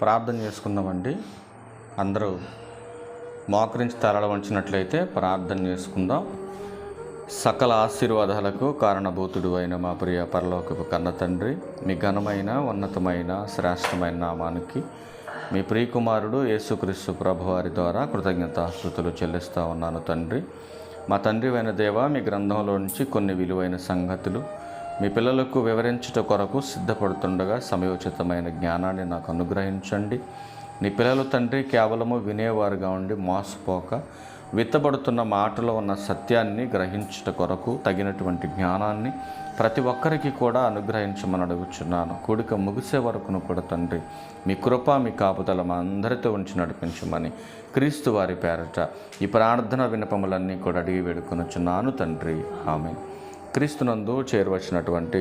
ప్రార్థన చేసుకుందామండి. అందరూ మోకరించి తలడ వంచినట్లయితే ప్రార్థన చేసుకుందాం. సకల ఆశీర్వాదాలకు కారణభూతుడు అయిన మా ప్రియ పరలోకపు కన్న తండ్రి మీ ఘనమైన ఉన్నతమైన శ్రేష్టమైన నామానికి మీ ప్రియకుమారుడు యేసుక్రీస్తు ప్రభువారి ద్వారా కృతజ్ఞతాస్థుతులు చెల్లిస్తూ ఉన్నాను తండ్రి. మా తండ్రి అయిన దేవ మీ గ్రంథంలో నుంచి కొన్ని విలువైన సంగతులు మీ పిల్లలకు వివరించుట కొరకు సిద్ధపడుతుండగా సమయోచితమైన జ్ఞానాన్ని నాకు అనుగ్రహించండి. నీ పిల్లలు తండ్రి కేవలము వినేవారుగా ఉండి మోసపోక విత్తబడుతున్న మాటలో ఉన్న సత్యాన్ని గ్రహించుట కొరకు తగినటువంటి జ్ఞానాన్ని ప్రతి ఒక్కరికి కూడా అనుగ్రహించమని అడుగుచున్నాను. కూడిక ముగిసే వరకును కూడా తండ్రి మీ కృప మీ కాపుదల మా అందరితో ఉంచి నడిపించమని క్రీస్తు వారి పేరట ఈ ప్రార్థన వినపములన్నీ కూడా అడిగి వేడుకొనుచున్నాను తండ్రి. ఆమె క్రీస్తునందు చేరువచ్చినటువంటి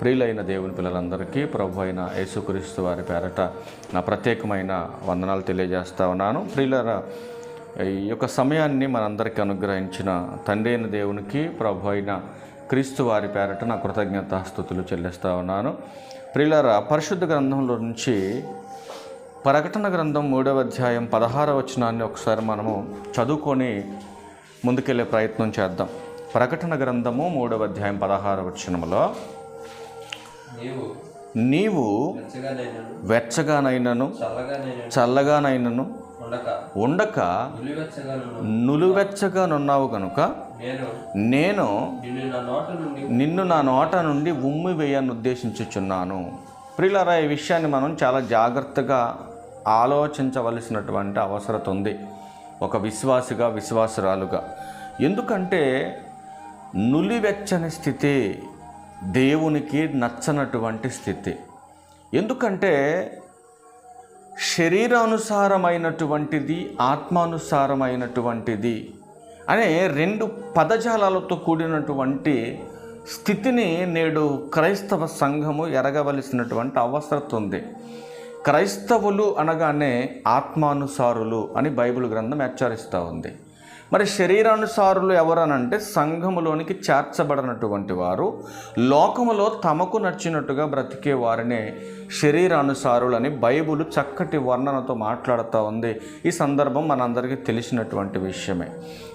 ప్రియులైన దేవుని పిల్లలందరికీ ప్రభు అయిన యేసుక్రీస్తు వారి పేరట నా ప్రత్యేకమైన వందనాలు తెలియజేస్తా ఉన్నాను. ప్రియులర ఈ యొక్క సమయాన్ని మనందరికీ అనుగ్రహించిన తండ్రి అయిన దేవునికి ప్రభు అయిన క్రీస్తు వారి పేరట నా కృతజ్ఞతాస్థుతులు చెల్లిస్తా ఉన్నాను. ప్రియులర పరిశుద్ధ గ్రంథంలో నుంచి ప్రకటన గ్రంథం మూడవ అధ్యాయం పదహారవ వచనాన్ని ఒకసారి మనము చదువుకొని ముందుకెళ్ళే ప్రయత్నం చేద్దాం. ప్రకటన గ్రంథము మూడవ అధ్యాయం పదహారవ వచనములో నీవు వెచ్చగానైనను చల్లగానైనను ఉండక. ఉండక నులివెచ్చగాను నులువెచ్చగానున్నావు కనుక నేను నేను నిన్ను నా నోట నుండి ఉమ్మి వేయని ఉద్దేశించుచున్నాను. ప్రియులరా ఈ విషయాన్ని మనం చాలా జాగ్రత్తగా ఆలోచించవలసినటువంటి అవసరం ఉంది. ఒక విశ్వాసిగా విశ్వాసురాలుగా. ఎందుకంటే నులివెచ్చని స్థితి దేవునికి నచ్చనటువంటి స్థితి. ఎందుకంటే శరీరానుసారమైనటువంటిది ఆత్మానుసారమైనటువంటిది అనే రెండు పదజాలాలతో కూడినటువంటి స్థితిని నేడు క్రైస్తవ సంఘము ఎరగవలసినటువంటి అవసరం ఉంది క్రైస్తవులు అనగానే ఆత్మానుసారులు అని బైబిల్ గ్రంథం హెచ్చరిస్తూ ఉంది. మరి శరీరానుసారులు ఎవరనంటే సంఘములోనికి చేర్చబడినటువంటి వారు లోకములో తమకు నచ్చినట్టుగా బ్రతికే వారినే శరీరానుసారులని బైబుల్ చక్కటి వర్ణనతో మాట్లాడుతూ ఉంది. ఈ సందర్భం మనందరికీ తెలిసినటువంటి విషయమే.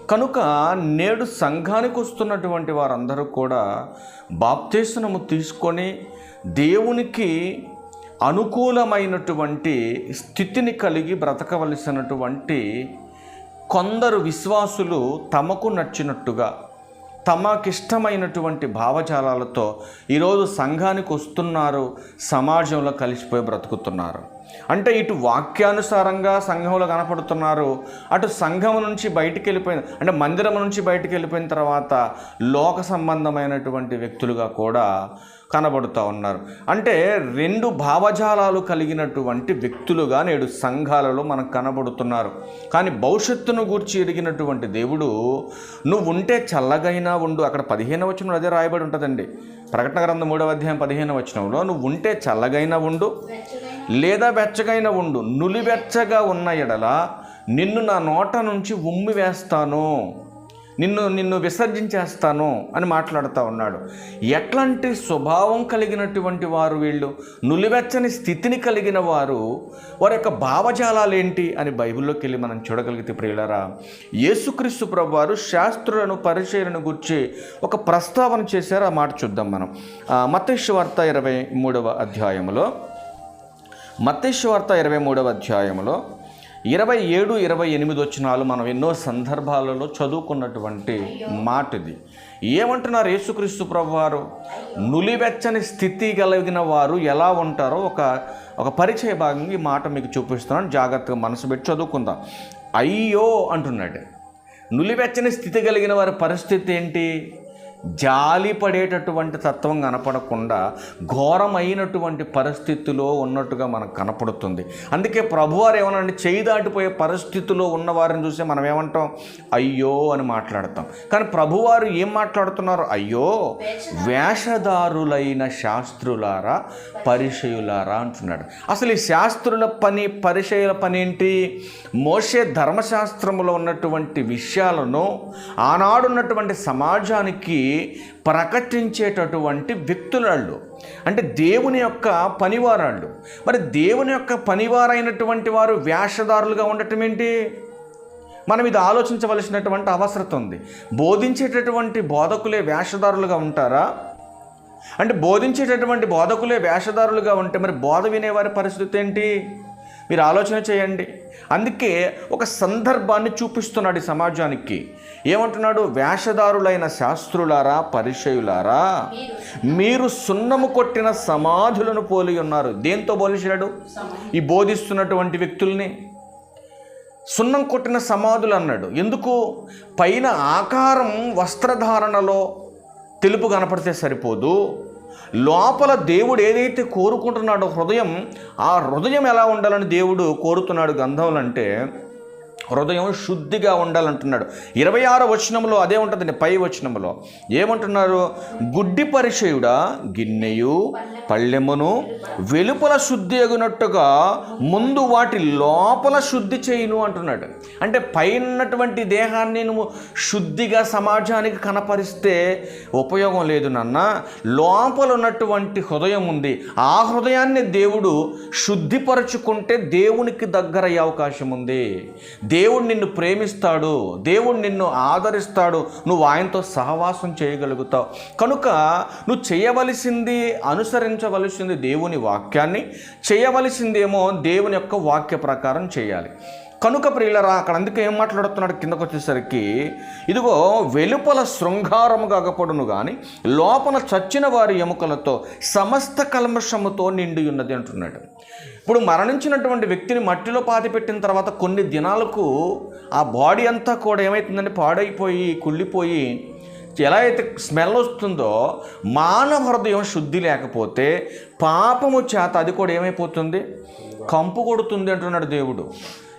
కనుక నేడు సంఘానికి వస్తున్నటువంటి వారందరూ కూడా బాప్తీసనము తీసుకొని దేవునికి అనుకూలమైనటువంటి స్థితిని కలిగి బ్రతకవలసినటువంటి కొందరు విశ్వాసులు తమకు నచ్చినట్టుగా తమకిష్టమైనటువంటి భావజాలాలతో ఈరోజు సంఘానికి వస్తున్నారు సమాజంలో కలిసిపోయి బ్రతుకుతున్నారు. అంటే ఇటు వాక్యానుసారంగా సంఘంలో కనపడుతున్నారు అటు సంఘం నుంచి బయటికి వెళ్ళిపోయిన అంటే మందిరం నుంచి బయటికి వెళ్ళిపోయిన తర్వాత లోక సంబంధమైనటువంటి వ్యక్తులుగా కూడా కనబడుతూ ఉన్నారు. అంటే రెండు భావజాలాలు కలిగినటువంటి వ్యక్తులుగా నేడు సంఘాలలో మనకు కనబడుతున్నారు. కానీ భవిష్యత్తును గూర్చి ఎరిగినటువంటి దేవుడు నువ్వు ఉంటే చల్లగైనా ఉండు. అక్కడ పదిహేను వచనంలో అదే రాయబడి ఉంటుందండి. ప్రకటన గ్రంథం మూడవ అధ్యాయం పదిహేను వచనంలో నువ్వు ఉంటే చల్లగైనా ఉండు లేదా వెచ్చగైన ఉండు. నులివెచ్చగా ఉన్న ఎడల నిన్ను నా నోట నుంచి ఉమ్మి వేస్తాను. నిన్ను నిన్ను విసర్జించేస్తాను అని మాట్లాడుతూ ఉన్నాడు. ఎట్లాంటి స్వభావం కలిగినటువంటి వారు వీళ్ళు? నులివెచ్చని స్థితిని కలిగిన వారు. వారి యొక్క భావజాలాలు ఏంటి అని బైబిల్లోకి వెళ్ళి మనం చూడగలిగితే ప్రియులరా యేసుక్రీస్తు ప్రభు వారు శాస్త్రులను పరిచయలను గురించి ఒక ప్రస్తావన చేశారు. ఆ మాట చూద్దాం మనం. మతేశ్వ వార్త ఇరవై మూడవ అధ్యాయంలో మత్తేశ్వార్త ఇరవై మూడవ అధ్యాయంలో ఇరవై ఏడు ఇరవై ఎనిమిది వచ్చినాలు మనం ఎన్నో సందర్భాలలో చదువుకున్నటువంటి మాట ఇది ఏమంటున్నారు యేసుక్రీస్తు ప్రభు వారు నులివెచ్చని స్థితి కలిగిన వారు ఎలా ఉంటారో ఒక ఒక పరిచయ భాగంగా ఈ మాట మీకు చూపిస్తున్నాను. జాగ్రత్తగా మనసు పెట్టి చదువుకుందాం. అయ్యో అంటున్నాడు. నులివెచ్చని స్థితి కలిగిన వారి పరిస్థితి ఏంటి? జాలి పడేటటువంటి తత్వం కనపడకుండా ఘోరమైనటువంటి పరిస్థితిలో ఉన్నట్టుగా మనకు కనపడుతుంది. అందుకే ప్రభువారు ఏమనండి? చేయి దాటిపోయే పరిస్థితిలో ఉన్న వారిని చూసి మనం ఏమంటాం? అయ్యో అని మాట్లాడతాం. కానీ ప్రభువారు ఏం మాట్లాడుతున్నారు? అయ్యో వేషధారులైన శాస్త్రులారా పరిచయులారా అంటున్నాడు. అసలు ఈ శాస్త్రుల పని పరిచయుల పని ఏంటి? మోసే ధర్మశాస్త్రములో ఉన్నటువంటి విషయాలను ఆనాడున్నటువంటి సమాజానికి ప్రకటించేటటువంటి వ్యక్తులాళ్ళు. అంటే దేవుని యొక్క పనివారాళ్ళు. మరి దేవుని యొక్క పనివారైనటువంటి వారు వేషధారులుగా ఉండటం ఏంటి? మనం ఇది ఆలోచించవలసినటువంటి అవసరం ఉంది. బోధించేటటువంటి బోధకులే వేషధారులుగా ఉంటారా? అంటే బోధించేటటువంటి బోధకులే వేషధారులుగా ఉంటే మరి బోధ వినేవారి పరిస్థితి ఏంటి? మీరు ఆలోచన చేయండి. అందుకే ఒక సందర్భాన్ని చూపిస్తున్నాడు ఈ సమాజానికి. ఏమంటున్నాడు? వేషధారులైన శాస్త్రులారా పరిచయులారా మీరు సున్నము కొట్టిన సమాధులను పోలి ఉన్నారు. దేంతో పోలిచాడు ఈ బోధిస్తున్నటువంటి వ్యక్తుల్ని. సున్నం కొట్టిన సమాధులు అన్నాడు. ఎందుకు? పైన ఆకారం వస్త్రధారణలో తెలుపు కనపడితే సరిపోదు. లోపల దేవుడు ఏదైతే కోరుకుంటున్నాడో హృదయం ఆ హృదయం ఎలా ఉండాలని దేవుడు కోరుతున్నాడు గంధంలంటే హృదయం శుద్ధిగా ఉండాలంటున్నాడు. ఇరవై ఆరో వచనంలో అదే ఉంటుందండి పై వచనంలో ఏమంటున్నారు? గుడ్డి పరిచయుడా గిన్నెయు పళ్ళెమును వెలుపల శుద్ధి ఎగునట్టుగా ముందు వాటి లోపల శుద్ధి చేయును అంటున్నాడు. అంటే పైనటువంటి దేహాన్ని నువ్వు శుద్ధిగా సమాజానికి కనపరిస్తే ఉపయోగం లేదు నాన్న. లోపల ఉన్నటువంటి హృదయం ఉంది. ఆ హృదయాన్ని దేవుడు శుద్ధిపరచుకుంటే దేవునికి దగ్గరయ్యే అవకాశం ఉంది. దేవుడు నిన్ను ప్రేమిస్తాడు దేవుడు నిన్ను ఆదరిస్తాడు నువ్వు ఆయనతో సహవాసం చేయగలుగుతావు. కనుక నువ్వు చేయవలసింది అనుసరించవలసింది దేవుని వాక్యాన్ని చేయవలసిందేమో దేవుని యొక్క వాక్య ప్రకారం చేయాలి. కనుక ప్రియులరా అక్కడ అందుకే ఏం మాట్లాడుతున్నాడు? కిందకు వచ్చేసరికి ఇదిగో వెలుపల శృంగారము కాకపోడును కానీ లోపల చచ్చిన వారి ఎముకలతో సమస్త కల్మషముతో నిండి ఉన్నది అంటున్నాడు. ఇప్పుడు మరణించినటువంటి వ్యక్తిని మట్టిలో పాతి పెట్టిన తర్వాత కొన్ని దినాలకు ఆ బాడీ అంతా కూడా ఏమవుతుందంటే పాడైపోయి కుళ్ళిపోయి ఎలా అయితే స్మెల్ వస్తుందో మానవ హృదయం శుద్ధి లేకపోతే పాపము చేత అది కూడా ఏమైపోతుంది? కంపు కొడుతుంది అంటున్నాడు దేవుడు.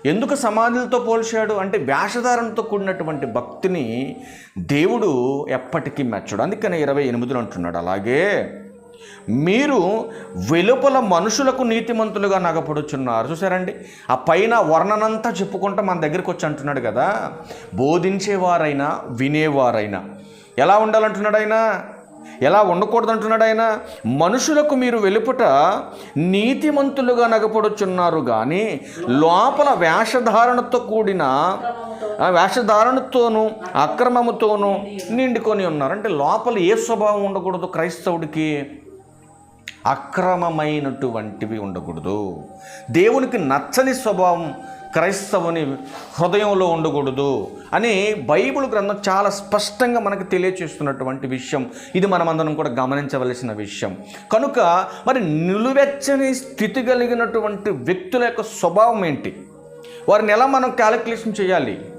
ఎందుకు సమాధులతో పోల్చాడు? అంటే వేషధారణతో కూడినటువంటి భక్తిని దేవుడు ఎప్పటికీ మెచ్చడు. అందుకని ఇరవై ఎనిమిదిలో అంటున్నాడు. అలాగే మీరు వెలుపల మనుషులకు నీతిమంతులుగా నగపడుచున్నారు. చూసారండి ఆ పైన వర్ణనంతా చెప్పుకుంటూ మన దగ్గరికి వచ్చి అంటున్నాడు కదా. బోధించేవారైనా వినేవారైనా. ఎలా ఉండాలంటున్నాడు ఆయన? ఎలా ఉండకూడదు అంటున్నాడు ఆయన మనుషులకు మీరు వెలుపుట నీతిమంతులుగా నగపడుచున్నారు కానీ లోపల వేషధారణతో కూడిన వేషధారణతోనూ అక్రమముతోనూ నిండుకొని ఉన్నారు. అంటే లోపల ఏ స్వభావం ఉండకూడదు క్రైస్తవుడికి? అక్రమమైనటువంటివి ఉండకూడదు. దేవునికి నచ్చని స్వభావం క్రైస్తవుని హృదయంలో ఉండకూడదు అని బైబిల్ గ్రంథం చాలా స్పష్టంగా మనకు తెలియచేస్తున్నటువంటి విషయం. ఇది మనమందరం కూడా గమనించవలసిన విషయం. కనుక మరి నిలువెచ్చని స్థితి కలిగినటువంటి వ్యక్తుల యొక్క స్వభావం ఏంటి? వారిని ఎలా మనం క్యాలిక్యులేషన్ చేయాలి?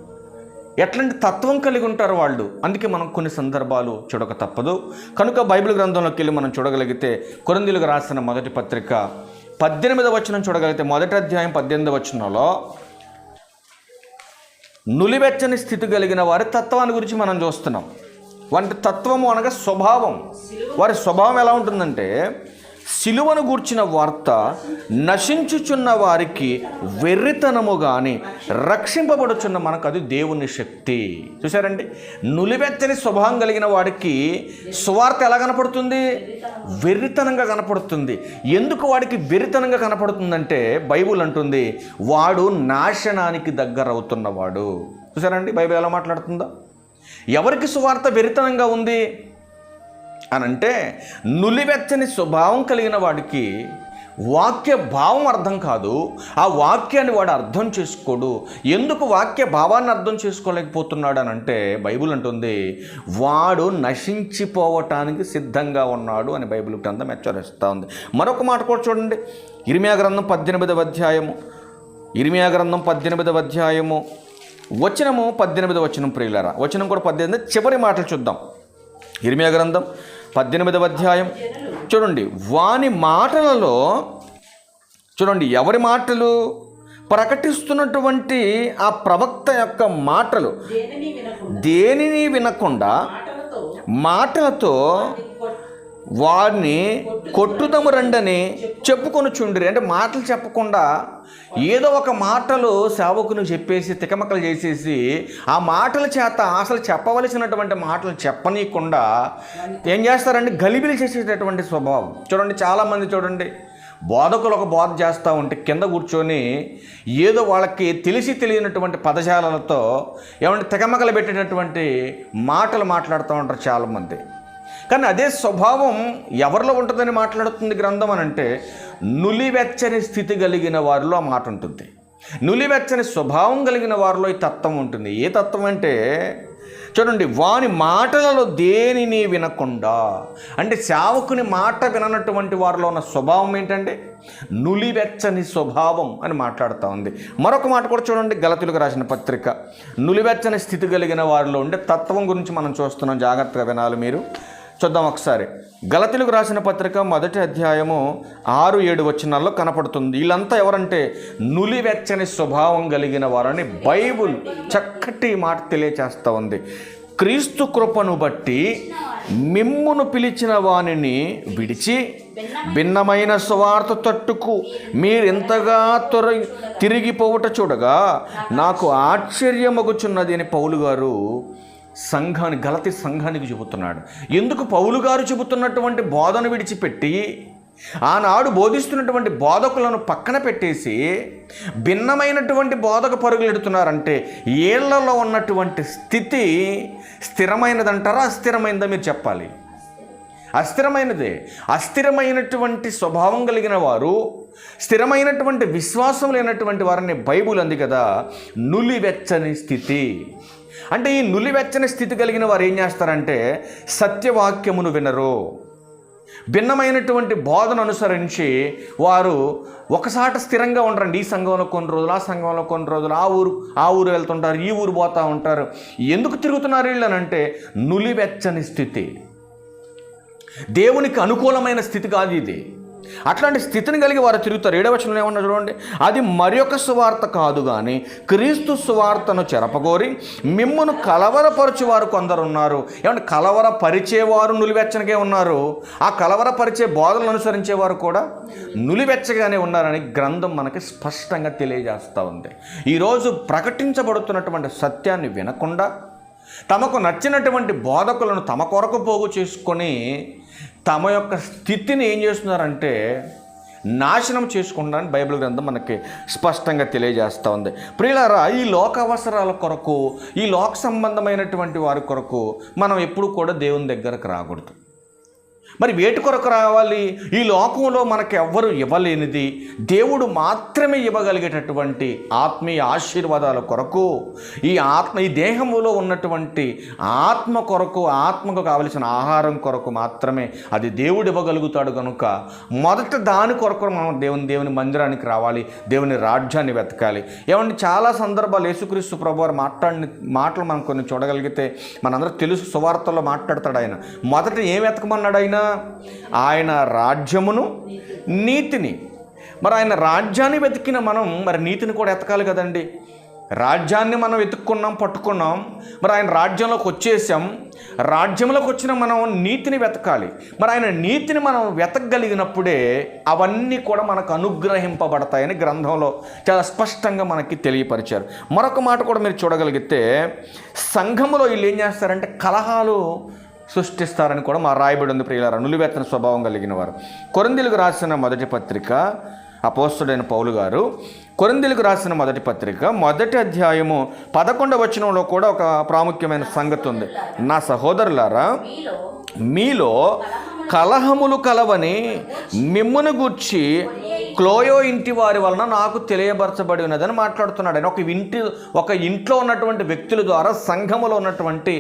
ఎట్లాంటి తత్వం కలిగి ఉంటారు వాళ్ళు? అందుకే మనం కొన్ని సందర్భాలు చూడక తప్పదు. కనుక బైబిల్ గ్రంథంలోకి వెళ్ళి మనం చూడగలిగితే కొరందీలకు రాసిన మొదటి పత్రిక పద్దెనిమిదవ వచనం చూడగలిగితే మొదటి అధ్యాయం పద్దెనిమిదవ వచనంలో నులివెచ్చని స్థితి కలిగిన వారి తత్వాన్ని గురించి మనం చూస్తున్నాం. వంటి తత్వము అనగా స్వభావం. వారి స్వభావం ఎలా ఉంటుందంటే సిలువను గూర్చిన వార్త నశించుచున్న వారికి వెర్రితనము కానీ రక్షింపబడుచున్న మనకు అది దేవుని శక్తి. చూసారండి నులివెచ్చని స్వభావం కలిగిన వాడికి సువార్త ఎలా కనపడుతుంది? వెర్రితనంగా కనపడుతుంది. ఎందుకు వాడికి వెర్రితనంగా కనపడుతుందంటే బైబుల్ అంటుంది వాడు నాశనానికి దగ్గర అవుతున్నవాడు చూసారండి బైబిల్ ఎలా మాట్లాడుతుందా? ఎవరికి సువార్త వెరితనంగా ఉంది? అని అంటే నులివెచ్చని స్వభావం కలిగిన వాడికి వాక్య భావం అర్థం కాదు. ఆ వాక్యాన్ని వాడు అర్థం చేసుకోడు. ఎందుకు వాక్య భావాన్ని అర్థం చేసుకోలేకపోతున్నాడు అని అంటే బైబిల్ అంటుంది వాడు నశించిపోవటానికి సిద్ధంగా ఉన్నాడు అని బైబిల్ గ్రంథం హెచ్చరిస్తూ ఉంది. మరొక మాట కూడా చూడండి. ఇరిమియా గ్రంథం పద్దెనిమిదవ అధ్యాయము. ఇరిమియా గ్రంథం పద్దెనిమిదవ అధ్యాయము. వచనము పద్దెనిమిది వచనం ప్రియులరా. వచనం కూడా పద్దెనిమిది. చివరి మాటలు చూద్దాం. ఇరిమియా గ్రంథం పద్దెనిమిదవ అధ్యాయం. చూడండి వాని మాటలలో చూడండి ఎవరి మాటలు? ప్రకటిస్తున్నటువంటి ఆ ప్రవక్త యొక్క మాటలు. దేనిని వినకుండా మాటలతో వారిని కొట్టుదము రండని చెప్పుకొని చుండ్రి అంటే మాటలు చెప్పకుండా ఏదో ఒక మాటలు సేవకుని చెప్పేసి తికమకలు చేసేసి ఆ మాటల చేత అసలు చెప్పవలసినటువంటి మాటలు చెప్పనీయకుండా ఏం చేస్తారంటే గలిబిలి చేసేటటువంటి స్వభావం. చూడండి చాలామంది చూడండి బోధకులు ఒక బోధ చేస్తూ ఉంటే కింద కూర్చొని ఏదో వాళ్ళకి తెలిసి తెలియనటువంటి పదజాలలతో ఏమంటే తెగమగలు పెట్టేటటువంటి మాటలు మాట్లాడుతూ ఉంటారు చాలామంది. కానీ అదే స్వభావం ఎవరిలో ఉంటుందని మాట్లాడుతుంది గ్రంథం అని అంటే నులివెచ్చని స్థితి కలిగిన వారిలో ఆ మాట ఉంటుంది. నులివెచ్చని స్వభావం కలిగిన వారిలో ఈ తత్వం ఉంటుంది. ఏ తత్వం అంటే చూడండి వాని మాటలలో దేనిని వినకుండా అంటే సేవకుని మాట విననటువంటి వారిలో ఉన్న స్వభావం ఏంటంటే నులివెచ్చని స్వభావం అని మాట్లాడుతూ ఉంది. మరొక మాట కూడా చూడండి గలతులకు రాసిన పత్రిక. నులివెచ్చని స్థితి కలిగిన వారిలో ఉండే తత్వం గురించి మనం చూస్తున్నాం. జాగ్రత్తగా వినాలి మీరు. చూద్దాం ఒకసారి. గలతులకు రాసిన పత్రిక మొదటి అధ్యాయము ఆరు ఏడు వచ్చినాల్లో కనపడుతుంది. వీళ్ళంతా ఎవరంటే నులివెచ్చని స్వభావం కలిగిన వారని బైబుల్ చక్కటి మాట తెలియచేస్తూ ఉంది. క్రీస్తు కృపను బట్టి మిమ్మును పిలిచిన వానిని విడిచి భిన్నమైన స్వార్థ తట్టుకు మీరింతగా త్వర తిరిగిపోవుట చూడగా నాకు ఆశ్చర్యమగుచున్నది అని పౌలు గారు సంఘాన్ని గలతి సంఘానికి చెబుతున్నాడు. ఎందుకు పౌలు గారు చెబుతున్నటువంటి బోధన విడిచిపెట్టి ఆనాడు బోధిస్తున్నటువంటి బోధకులను పక్కన పెట్టేసి భిన్నమైనటువంటి బోధక పరుగులు ఎడుతున్నారంటే ఏళ్ళలో ఉన్నటువంటి స్థితి స్థిరమైనదంటారా అస్థిరమైనదా మీరు చెప్పాలి? అస్థిరమైనదే. అస్థిరమైనటువంటి స్వభావం కలిగిన వారు స్థిరమైనటువంటి విశ్వాసం లేనటువంటి వారిని బైబుల్ అంది కదా నులివెచ్చని స్థితి. అంటే ఈ నులివెచ్చని స్థితి కలిగిన వారు ఏం చేస్తారంటే సత్యవాక్యమును వినరు. భిన్నమైనటువంటి బోధన అనుసరించి వారు ఒకసాట స్థిరంగా ఉండరండి. ఈ సంఘంలో కొన్ని రోజులు ఆ సంఘంలో కొన్ని రోజులు ఆ ఊరు ఆ ఊరు వెళ్తుంటారు ఈ ఊరు పోతూ ఉంటారు. ఎందుకు తిరుగుతున్నారు వీళ్ళు అని అంటే నులివెచ్చని స్థితి. దేవునికి అనుకూలమైన స్థితి కాదు ఇది. అట్లాంటి స్థితిని కలిగి వారు తిరుగుతారు. ఏడవచనం ఏమన్నా చూడండి? అది మరి ఒక సువార్త కాదు కానీ క్రీస్తు సువార్తను చెరపగోరి మిమ్మును కలవరపరచు వారు కొందరు ఉన్నారు. ఏమంటే కలవరపరిచేవారు నులివెచ్చనికే ఉన్నారు. ఆ కలవరపరిచే బోధనలు అనుసరించేవారు కూడా నులివెచ్చగానే ఉన్నారని గ్రంథం మనకి స్పష్టంగా తెలియజేస్తూ ఉంది. ఈరోజు ప్రకటించబడుతున్నటువంటి సత్యాన్ని వినకుండా తమకు నచ్చినటువంటి బోధకులను తమ కొరకు పోగు చేసుకొని తమ యొక్క స్థితిని ఏం చేస్తున్నారంటే నాశనం చేసుకుంటారని బైబిల్ గ్రంథం మనకి స్పష్టంగా తెలియజేస్తూ ఉంది. ప్రియులారా ఈ లోక అవసరాల కొరకు ఈ లోక సంబంధమైనటువంటి వారి కొరకు మనం ఎప్పుడు కూడా దేవుని దగ్గరకు రాకూడదు. మరి వేటి కొరకు రావాలి? ఈ లోకంలో మనకు ఎవ్వరు ఇవ్వలేనిది. దేవుడు మాత్రమే ఇవ్వగలిగేటటువంటి ఆత్మీయ ఆశీర్వాదాల కొరకు ఈ ఆత్మ ఈ దేహంలో ఉన్నటువంటి ఆత్మ కొరకు ఆత్మకు కావలసిన ఆహారం కొరకు మాత్రమే అది దేవుడు ఇవ్వగలుగుతాడు కనుక మొదట దాని కొరకు మనం దేవుని దేవుని మందిరానికి రావాలి దేవుని రాజ్యాన్ని వెతకాలి. ఏమంటే చాలా సందర్భాలు యేసుక్రీస్తు ప్రభు వారు మాట్లాడిన మాటలు మనం కొన్ని చూడగలిగితే మనందరూ తెలుసు సువార్తల్లో మాట్లాడతాడు ఆయన. మొదట ఏం వెతకమన్నాడు ఆయన? ఆయన రాజ్యమును నీతిని. మరి ఆయన రాజ్యాన్ని వెతికిన మనం మరి నీతిని కూడా ఎతకాలి కదండి. రాజ్యాన్ని మనం వెతుక్కున్నాం పట్టుకున్నాం. మరి ఆయన రాజ్యంలోకి వచ్చేసాం. రాజ్యంలోకి వచ్చిన మనం నీతిని వెతకాలి. మరి ఆయన నీతిని మనం వెతకగలిగినప్పుడే అవన్నీ కూడా మనకు అనుగ్రహింపబడతాయని గ్రంథంలో చాలా స్పష్టంగా మనకి తెలియపరిచారు. మరొక మాట కూడా మీరు చూడగలిగితే సంఘములో వీళ్ళు ఏం చేస్తారంటే కలహాలు సృష్టిస్తారని కూడా మా రాయబడి ఉంది ప్రియులారా. నులివెత్తన స్వభావం కలిగిన వారు కొరందిలకు రాసిన మొదటి పత్రిక అపోస్తుడైన పౌలు గారు. కొరందిలకు రాసిన మొదటి పత్రిక మొదటి అధ్యాయము పదకొండవ వచనంలో కూడా ఒక ప్రాముఖ్యమైన సంగతి ఉంది. నా సహోదరులారా మీలో మీలో కలహములు కలవని మిమ్మును గూర్చి క్లోయో ఇంటి వారి వలన నాకు తెలియబరచబడి ఉన్నదని మాట్లాడుతున్నాడు ఆయన. ఒక ఇంటి ఒక ఇంట్లో ఉన్నటువంటి వ్యక్తుల ద్వారా సంఘములో ఉన్నటువంటి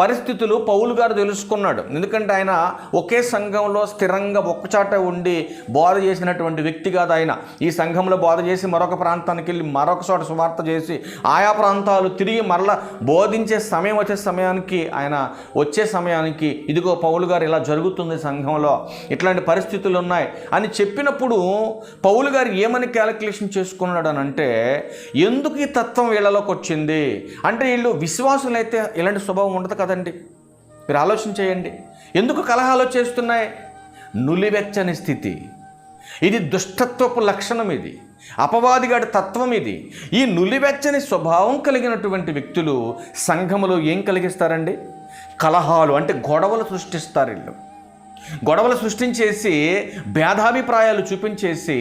పరిస్థితులు పౌలు గారు తెలుసుకున్నాడు. ఎందుకంటే ఆయన ఒకే సంఘంలో స్థిరంగా ఒక్కచాట ఉండి బోధ చేసినటువంటి వ్యక్తి కాదు ఆయన. ఈ సంఘంలో బోధ చేసి మరొక ప్రాంతానికి వెళ్ళి మరొక చోట సువార్త చేసి ఆయా ప్రాంతాలు తిరిగి మరలా బోధించే సమయం వచ్చే సమయానికి ఆయన వచ్చే సమయానికి ఇదిగో పౌలు గారు ఇలా జరుగుతుంది సంఘంలో ఇట్లాంటి పరిస్థితులు ఉన్నాయి అని చెప్పినప్పుడు పౌలు గారు ఏమని క్యాలిక్యులేషన్ చేసుకున్నాడు అని అంటే ఎందుకు ఈ తత్వం వీళ్ళలోకి వచ్చింది? అంటే వీళ్ళు విశ్వాసులైతే ఇలాంటి స్వభావం ఉండదు కదండి. మీరు ఆలోచన చేయండి. ఎందుకు కలహాలు చేస్తున్నాయి? నులివెచ్చని స్థితి. ఇది దుష్టత్వపు లక్షణం ఇది. అపవాదిగాడి తత్వం ఇది. ఈ నులివెచ్చని స్వభావం కలిగినటువంటి వ్యక్తులు సంఘములో ఏం కలిగిస్తారండి? కలహాలు అంటే గొడవలు సృష్టిస్తారు వీళ్ళు. గొడవలు సృష్టించేసి భేదాభిప్రాయాలు చూపించేసి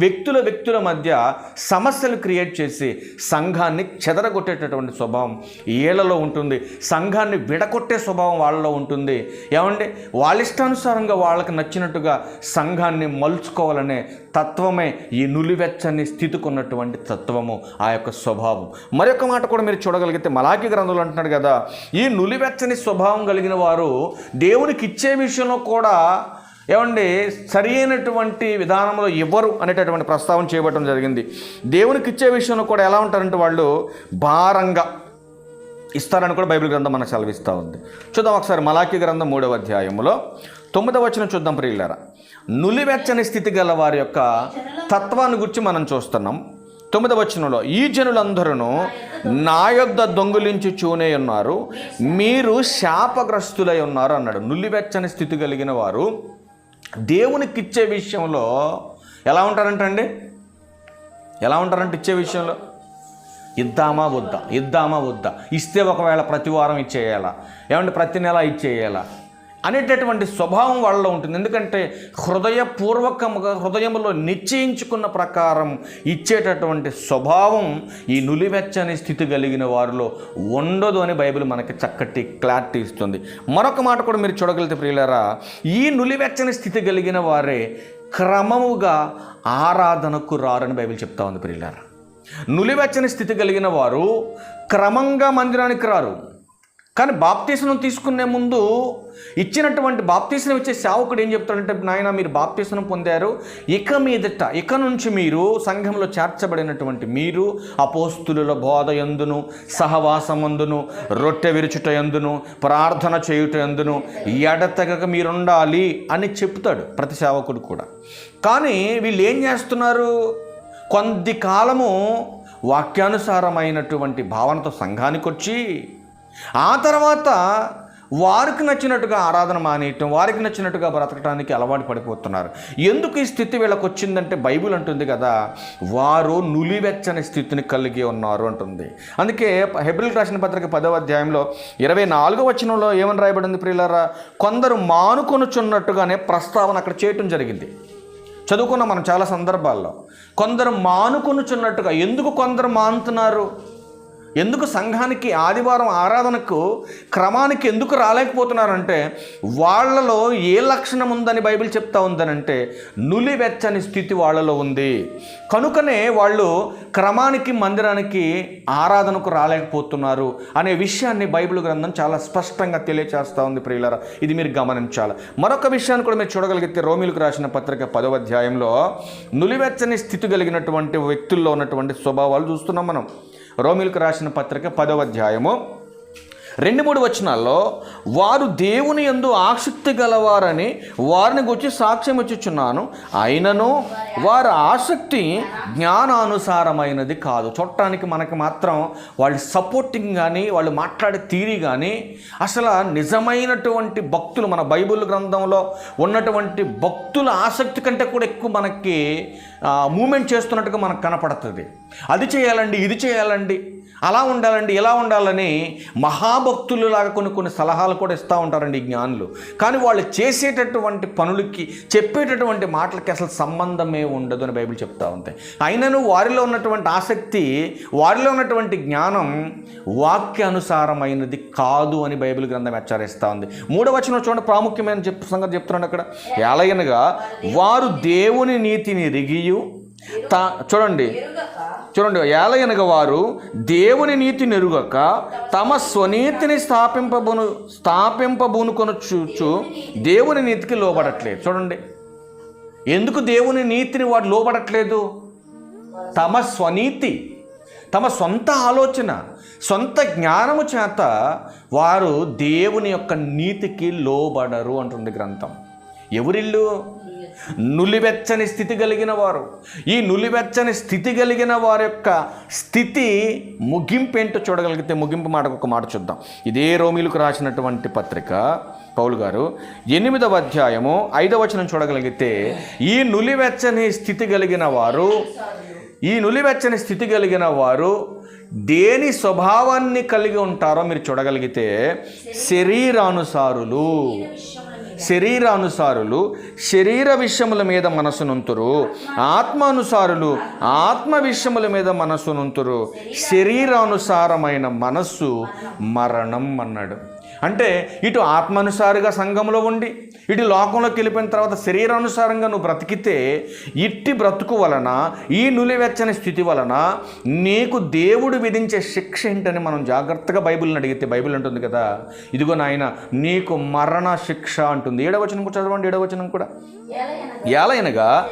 వ్యక్తుల వ్యక్తుల మధ్య సమస్యలు క్రియేట్ చేసి సంఘాన్ని చెదరగొట్టేటటువంటి స్వభావం ఏళ్ళలో ఉంటుంది. సంఘాన్ని విడగొట్టే స్వభావం వాళ్ళలో ఉంటుంది. ఏమంటే వాళ్ళ ఇష్టానుసారంగా వాళ్ళకి నచ్చినట్టుగా సంఘాన్ని మలుచుకోవాలనే తత్వమే ఈ నులివెచ్చని స్థితికున్నటువంటి తత్వము ఆ యొక్క స్వభావం. మరొక మాట కూడా మీరు చూడగలిగితే మలాకి గ్రంథంలో అంటున్నాడు కదా ఈ నులివెచ్చని స్వభావం కలిగిన వారు దేవునికి ఇచ్చే విషయంలో కూడా ఏమండి సరి అయినటువంటి విధానంలో ఇవ్వరు అనేటటువంటి ప్రస్తావన చేయబడటం జరిగింది. దేవునికి ఇచ్చే విషయంలో కూడా ఎలా ఉంటారంటే వాళ్ళు భారంగా ఇస్తారని కూడా బైబిల్ గ్రంథం మనకు సెలవిస్తూ ఉంది. చూద్దాం ఒకసారి మలాఖీ గ్రంథం మూడవ అధ్యాయంలో తొమ్మిదవ వచనం చూద్దాం ప్రియులారా. నులివెచ్చని స్థితి గల వారి యొక్క తత్వాన్ని గురించి మనం చూస్తున్నాం. తొమ్మిదవ వచనంలో ఈ జనులందరూ నా యొద్ద దొంగిలించి చూనే ఉన్నారు. మీరు శాపగ్రస్తులై ఉన్నారు అన్నాడు. నులివెచ్చని స్థితి కలిగిన వారు దేవునికి ఇచ్చే విషయంలో ఎలా ఉంటారంటండి? ఎలా ఉంటారంటే ఇచ్చే విషయంలో? ఇద్దామా వద్దా? ఇద్దామా వద్దా? ఇస్తే ఒకవేళ ప్రతి వారం ఇచ్చేయాలా? ఏమంటే ప్రతి నెల ఇచ్చేయాలా? అనేటటువంటి స్వభావం వాళ్ళలో ఉంటుంది. ఎందుకంటే హృదయపూర్వకముగా హృదయంలో నిశ్చయించుకున్న ప్రకారం ఇచ్చేటటువంటి స్వభావం ఈ నులివెచ్చని స్థితి కలిగిన వారిలో ఉండదు అని బైబిల్ మనకి చక్కటి క్లారిటీ ఇస్తుంది. మరొక మాట కూడా మీరు చూడగలిగితే ప్రియులరా ఈ నులివెచ్చని స్థితి కలిగిన వారే క్రమముగా ఆరాధనకు రారని బైబిల్ చెప్తా ఉంది ప్రియులరా. నులివెచ్చని స్థితి కలిగిన వారు క్రమంగా మందిరానికి రారు. కానీ బాప్తీసం తీసుకునే ముందు ఇచ్చినటువంటి బాప్తీసం ఇచ్చే సేవకుడు ఏం చెప్తాడంటే నాయన మీరు బాప్తీసం పొందారు. ఇక మీదట ఇక నుంచి మీరు సంఘంలో చేర్చబడినటువంటి మీరు అపోస్తుల బోధ ఎందును సహవాసమందును రొట్టె విరుచుట ఎందును ప్రార్థన చేయుట ఎందును ఎడతెగక మీరుండాలి అని చెప్తాడు ప్రతి సేవకుడు కూడా. కానీ వీళ్ళు ఏం చేస్తున్నారు? కొద్ది కాలము వాక్యానుసారమైనటువంటి భావనతో సంఘానికి వచ్చి ఆ తర్వాత వారికి నచ్చినట్టుగా ఆరాధన మానేయటం వారికి నచ్చినట్టుగా బ్రతకటానికి అలవాటు పడిపోతున్నారు. ఎందుకు ఈ స్థితి వీళ్ళకి వచ్చిందంటే బైబిల్ అంటుంది కదా వారు నులివెచ్చని స్థితిని కలిగి ఉన్నారు అంటుంది. అందుకే హెబ్రిల్ రాసిన పత్రిక పదవ అధ్యాయంలో ఇరవై నాలుగో వచనంలో ఏమని రాయబడింది ప్రియులారా? కొందరు మానుకొనుచున్నట్టుగానే ప్రస్తావన అక్కడ చేయటం జరిగింది. చదువుకున్నాం మనం చాలా సందర్భాల్లో. కొందరు మానుకొనుచున్నట్టుగా ఎందుకు కొందరు మానుతున్నారు? ఎందుకు సంఘానికి ఆదివారం ఆరాధనకు క్రమానికి ఎందుకు రాలేకపోతున్నారంటే వాళ్ళలో ఏ లక్షణం ఉందని బైబిల్ చెప్తా ఉందనంటే నులివెచ్చని స్థితి వాళ్ళలో ఉంది. కనుకనే వాళ్ళు క్రమానికి మందిరానికి ఆరాధనకు రాలేకపోతున్నారు అనే విషయాన్ని బైబిల్ గ్రంథం చాలా స్పష్టంగా తెలియచేస్తూ ఉంది ప్రియులరా. ఇది మీరు గమనించాలి. మరొక విషయాన్ని కూడా మీరు చూడగలిగితే రోమిలకు రాసిన పత్రిక పదవ అధ్యాయంలో నులివెచ్చని స్థితి కలిగినటువంటి వ్యక్తుల్లో ఉన్నటువంటి స్వభావాలు చూస్తున్నాం మనం. రోమిలకు రాసిన పత్రిక పదవ అధ్యాయము. రెండు మూడు వచనాల్లో వారు దేవుని ఎందు ఆసక్తి గలవారని వారిని గురించి సాక్ష్యం ఇచ్చుచున్నాను. అయినను వారి ఆసక్తి జ్ఞానానుసారమైనది కాదు. చూడటానికి మనకి మాత్రం వాళ్ళు సపోర్టింగ్ కానీ వాళ్ళు మాట్లాడే తీరి కానీ అసలు నిజమైనటువంటి భక్తులు మన బైబిల్ గ్రంథంలో ఉన్నటువంటి భక్తుల ఆసక్తి కంటే కూడా ఎక్కువ మనకి మూమెంట్ చేస్తున్నట్టుగా మనకు కనపడుతుంది. అది చేయాలండి ఇది చేయాలండి అలా ఉండాలండి ఇలా ఉండాలని మహాభక్తులలాగా కొన్ని కొన్ని సలహాలు కూడా ఇస్తూ ఉంటారండి జ్ఞానులు. కానీ వాళ్ళు చేసేటటువంటి పనులకి చెప్పేటటువంటి మాటలకి అసలు సంబంధమే ఉండదు అని బైబిల్ చెప్తా ఉంటాయి అయినను వారిలో ఉన్నటువంటి ఆసక్తి వారిలో ఉన్నటువంటి జ్ఞానం వాక్యానుసారమైనది కాదు అని బైబిల్ గ్రంథం హెచ్చరిస్తూ ఉంది. మూడవ వచనం చూడండి ప్రాముఖ్యమైన చెప్పు సంగతి చెప్తున్నాడు అక్కడ. ఎలాగనగా వారు దేవుని నీతిని రిగియు తా చూడండి. చూడండి ఏలయనగ వారు దేవుని నీతి నెరుగక తమ స్వనీతిని స్థాపింపబును స్థాపింపబూనుకొని చూచు దేవుని నీతికి లోబడట్లేదు. చూడండి. ఎందుకు దేవుని నీతిని వాడు లోబడట్లేదు? తమ స్వనీతి తమ సొంత ఆలోచన సొంత జ్ఞానము చేత వారు దేవుని యొక్క నీతికి లోబడరు అంటుంది గ్రంథం. ఎవరిల్లు? నులివెచ్చని స్థితి కలిగిన వారు. ఈ నులివెచ్చని స్థితి కలిగిన వారి యొక్క స్థితి ముగింపు ఏంటో చూడగలిగితే ముగింపు మాటకు ఒక మాట చూద్దాం. ఇదే రోమిలకు రాసినటువంటి పత్రిక. పౌలు గారు ఎనిమిదవ అధ్యాయము ఐదవ వచనం చూడగలిగితే ఈ నులివెచ్చని స్థితి కలిగిన వారు ఈ నులివెచ్చని స్థితి కలిగిన వారు దేని స్వభావాన్ని కలిగి ఉంటారో మీరు చూడగలిగితే శరీరానుసారులు. శరీరానుసారులు శరీర విషయముల మీద మనసునుంతురు ఆత్మానుసారులు ఆత్మ విషయముల మీద మనసునుంతురు శరీరానుసారమైన మనస్సు మరణం అన్నాడు. అంటే ఇటు ఆత్మానుసారిగా సంఘంలో ఉండి ఇటు లోకంలోకి వెళ్ళిపోయిన తర్వాత శరీరానుసారంగా నువ్వు బ్రతికితే ఇట్టి బ్రతుకు వలన ఈ నులివెచ్చని స్థితి వలన నీకు దేవుడు విధించే శిక్ష ఏంటని మనం జాగ్రత్తగా బైబిల్ని అడిగితే బైబిల్ అంటుంది కదా. ఇదిగో నాయన నీకు మరణ శిక్ష అంటుంది. ఏడవచనం కూడా చదవండి ఏడవచనం కూడా. ఎలయనగా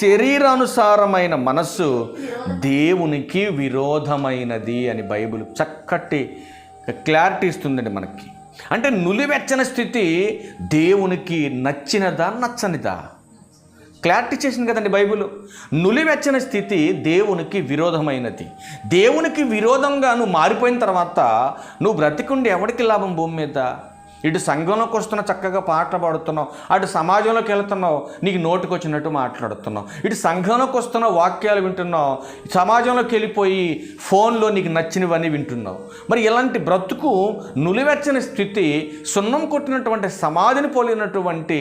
శరీరానుసారమైన మనస్సు దేవునికి విరోధమైనది అని బైబిల్ చక్కటి క్లారిటీ ఇస్తుందండి మనకి. అంటే నులివెచ్చని స్థితి దేవునికి నచ్చినదా నచ్చనిదా? క్లారిటీ చేసింది కదండి బైబిల్. నులివెచ్చని స్థితి దేవునికి విరోధమైనది. దేవునికి విరోధంగా నువ్వు మారిపోయిన తర్వాత నువ్వు బ్రతికుండి ఎవరికి లాభం భూమి మీద? ఇటు సంఘంలోకి వస్తున్న చక్కగా పాటలు పాడుతున్నావు అటు సమాజంలోకి వెళ్తున్నావు నీకు నోటికి వచ్చినట్టు మాట్లాడుతున్నావు. ఇటు సంఘంలోకి వస్తున్న వాక్యాలు వింటున్నావు సమాజంలోకి వెళ్ళిపోయి ఫోన్లో నీకు నచ్చినవన్నీ వింటున్నావు. మరి ఇలాంటి బ్రతుకు నులివెచ్చని స్థితి సున్నం కొట్టినటువంటి సమాధిని పోలినటువంటి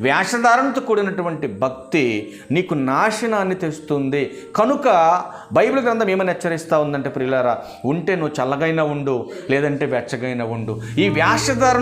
వేషధారణతో కూడినటువంటి భక్తి నీకు నాశనాన్ని తెస్తుంది. కనుక బైబిల్ గ్రంథం ఏమని హెచ్చరిస్తూ ఉందంటే ప్రియులారా ఉంటే నువ్వు చల్లగైనా ఉండు లేదంటే వెచ్చగైనా ఉండు. ఈ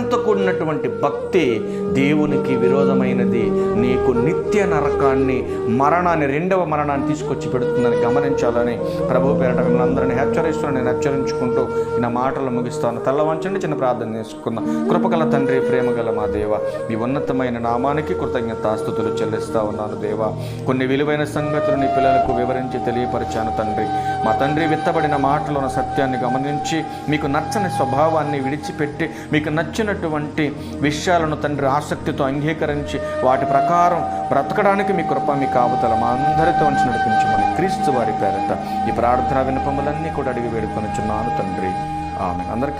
వేషధారణతో కూడినటువంటి భక్తి దేవునికి విరోధమైనది. నీకు నిత్య నరకాన్ని మరణాన్ని రెండవ మరణాన్ని తీసుకొచ్చి పెడుతుందని గమనించాలని ప్రభు పేరట మిమ్మల్ని అందరినీ హెచ్చరిస్తున్నాను. నేను హెచ్చరించుకుంటూ నా మాటలు ముగిస్తాను. తల్లవంచండి చిన్న ప్రార్థన చేసుకుందాం. కృపగల తండ్రి ప్రేమగల మా దేవ మీ ఉన్నతమైన నామానికి కృతజ్ఞతాస్తుతులు చెల్లిస్తా ఉన్నాను దేవా. కొన్ని విలువైన సంగతులు నీ పిల్లలకు వివరించి తెలియపరిచాను తండ్రి. మా తండ్రి విత్తబడిన మాటలోని సత్యాన్ని గమనించి మీకు నచ్చని స్వభావాన్ని విడిచిపెట్టి మీకు నచ్చిన నచ్చినటువంటి విషయాలను తండ్రి ఆసక్తితో అంగీకరించి వాటి ప్రకారం బ్రతకడానికి మీ కృప మీ కావతల మా అందరితో ఉంచి నడిపించమని క్రీస్తు వారి పేరట ఈ ప్రార్థన వినపములన్నీ కూడా అడిగి వేడుకొని చున్నాను తండ్రి. ఆమె అందరికీ